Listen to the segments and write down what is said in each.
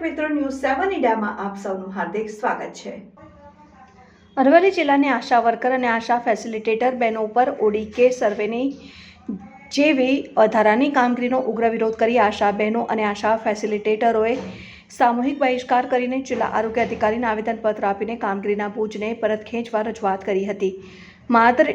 News સેવન ઇન્ડિયામાં આપ સૌનું હાર્દિક સ્વાગત છે. અરવલ્લી જિલ્લાની આશા વર્કર અને આશા ફેસિલિટેટર બહેનો ઉપર ઓડીકે સર્વેની જેવી વધારાની કામગીરીનો ઉગ્ર વિરોધ કરી આશા બહેનો અને આશા ફેસિલિટેટરોએ સામૂહિક બહિષ્કાર કરીને જિલ્લા આરોગ્ય અધિકારીને આવેદનપત્ર આપીને કામગીરીના બોજને પરત ખેંચવા રજૂઆત કરી હતી. માત્ર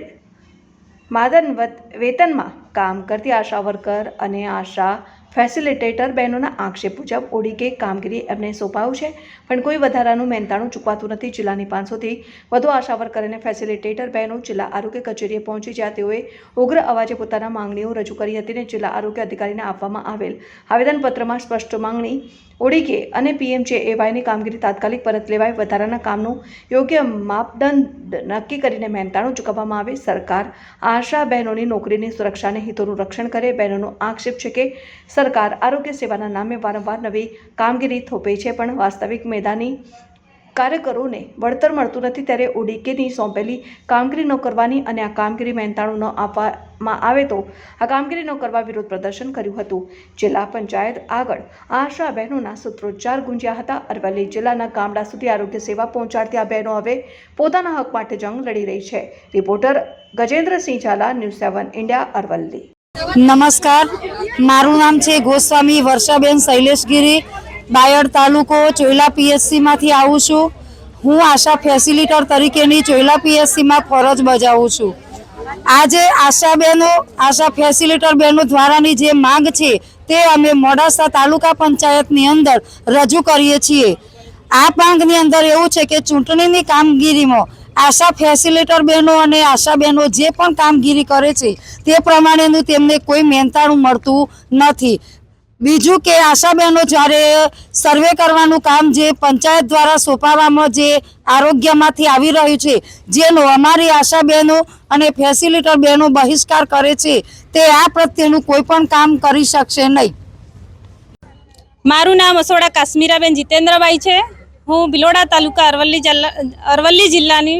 માદન વેતનમાં કામ કરતી આશા વર્કર અને આશા ફેસિલિટેટર બહેનોના આક્ષેપ મુજબ ઓડીકે કામગીરી એમને સોંપાયું છે. પણ કોઈ વધારાનું મહેનતાણું ચૂકવાતું નથી. જિલ્લાની પાંચસોથી વધુ આશા વર્કરને ફેસિલિટેટર બહેનો જિલ્લા આરોગ્ય કચેરીએ પહોંચી જ્યાં તેઓએ ઉગ્ર અવાજે પોતાના માંગણીઓ રજૂ કરી હતી અને જિલ્લા આરોગ્ય અધિકારીને આપવામાં આવેલ આવેદનપત્રમાં સ્પષ્ટ માંગણી, ઓડીકે અને પીએમજેએવાયની કામગીરી તાત્કાલિક પરત લેવાય, વધારાના કામનું યોગ્ય માપદંડ નક્કી કરીને મહેનતાણું ચૂકવવામાં આવે. સરકાર આશા બહેનોની નોકરીની સુરક્ષાને હિતોનું રક્ષણ કરે. બહેનોનો આક્ષેપ છે કે સરકાર આરોગ્ય સેવાના નામે વારંવાર નવી કામગીરી થોપે છે, પણ વાસ્તવિક મેદાની કાર્યકરોને વળતર મળતું નથી ત્યારે ઓડીકેની સોંપેલી કામગીરી ન કરવાની અને આ કામગીરી મહેનતાણું ન આપવામાં આવે તો આ કામગીરી ન કરવા વિરોધ પ્રદર્શન કર્યું હતું. જિલ્લા પંચાયત આગળ આશા બહેનોના સૂત્રોચ્ચાર ગુંજ્યા હતા. અરવલ્લી જિલ્લાના ગામડા સુધી આરોગ્ય સેવા પહોંચાડતી આ બહેનો હવે પોતાના હક માટે જંગ લડી રહી છે. Reporter Gajendrasinh Jhala, news seven India, Aravalli. નમસ્કાર. મારું નામ છે ગોસ્વામી વર્ષાબેન શૈલેષગીરી. બાયડ તાલુકો ચોયલા પીએચસીમાંથી આવું છું. હું આશા ફેસિલિટર તરીકેની ચોયલા પીએસસીમાં ફરજ બજાવું છું. આજે આશા બહેનો આશા ફેસિલિટર બહેનો દ્વારાની જે માંગ છે તે અમે મોડાસા તાલુકા પંચાયતની અંદર રજૂ કરીએ છીએ. આ માંગની અંદર એવું છે કે ચૂંટણીની કામગીરીમાં આશા ફેસિલેટર બહેનો અને આશા બહેનો જે પણ કામગીરી કરે છે, તે પ્રમાણેનું તેમને કોઈ મહેનતાણું મળતું નથી. બીજું કે આશા બહેનો જ્યારે સર્વે કરવાનું કામ જે પંચાયત દ્વારા સોંપાવામાં જે આરોગ્યમાંથી આવી રહ્યું છે, જેનો અમારી આશા બહેનો અને ફેસિલિટર બહેનો બહિષ્કાર કરે છે, તે આ પ્રત્યેનું કોઈ પણ કામ કરી શકશે નહીં. મારું નામ અસોડા કાશ્મીરાબેન જીતેન્દ્રભાઈ છે. હું ભિલોડા તાલુકા અરવલ્લી જિલ્લા અરવલ્લી જિલ્લાની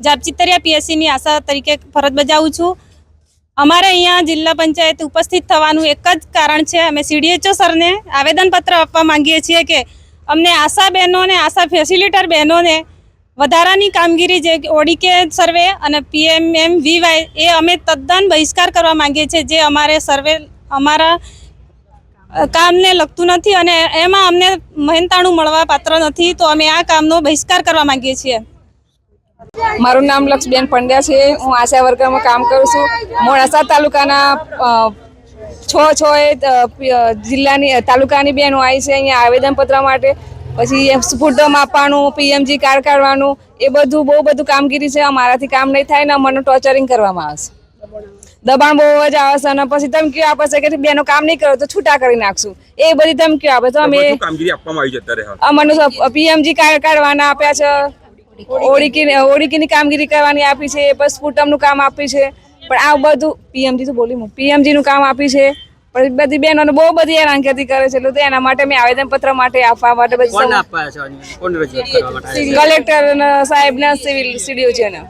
જાપચિતરિયા પીએસસીની આશા તરીકે ફરજ બજાવું છું. અમારે અહીંયા જિલ્લા પંચાયત ઉપસ્થિત થવાનું એક જ કારણ છે. અમે સીડીએચઓ સરને આવેદનપત્ર આપવા માંગીએ છીએ કે અમને આશા બહેનોને, આશા ફેસિલિટર બહેનોને વધારાની કામગીરી જે ઓડીકે સર્વે અને પીએમએમ વીવાય એ અમે તદ્દન બહિષ્કાર કરવા માંગીએ છીએ. જે અમારે સર્વે અમારા કામને લગતું નથી અને એમાં અમને મહેનતાણું મળવા પાત્ર નથી, તો અમે આ કામનો બહિષ્કાર કરવા માંગીએ છીએ. મારું નામ લક્ષબેન પંડ્યા છે. હું આશા વર્કરમાં કામ કરું છું. મોડાસા તાલુકાના છ છ એ જિલ્લાની તાલુકાની બહેનો આવી છે. અહીંયા આવેદનપત્ર માટે, પછી એ આપવાનું પીએમજી કાર્ડ કાઢવાનું, એ બધું બહુ બધું કામગીરી છે. અમારાથી કામ નહીં થાય ને મને ટોર્ચરિંગ કરવામાં આવે છે દબાણ બહુ જ આવે છે અને પછી ધમકીઓ આપે છે કે બેનો કામ નહીં કરો તો છૂટા કરી નાખશું. એ બધી ધમકીઓ આપે તો અમે કામગીરી આપવામાં આવી છે અમને પીએમજી કાર્ડ કાઢવાના આપ્યા છે. ઓડીકી ઓડીકીની કામગીરી કરવાની આપી છે. પછી સ્ફૂટમનું કામ આપ્યું છે. પણ આ બધું પીએમજી તો બોલી હું પીએમજી નું કામ આપ્યું છે. પછી બધી બહેનોને બહુ બધી હેરાનગતિ કરે છે. એટલે તો એના માટે મેં આવેદનપત્ર માટે આપવા માટે બધી આપવા છે કોને રજૂઆત કરવા માટે? કલેક્ટર સાહેબ ના સિવિલ સીડીઓ છે ને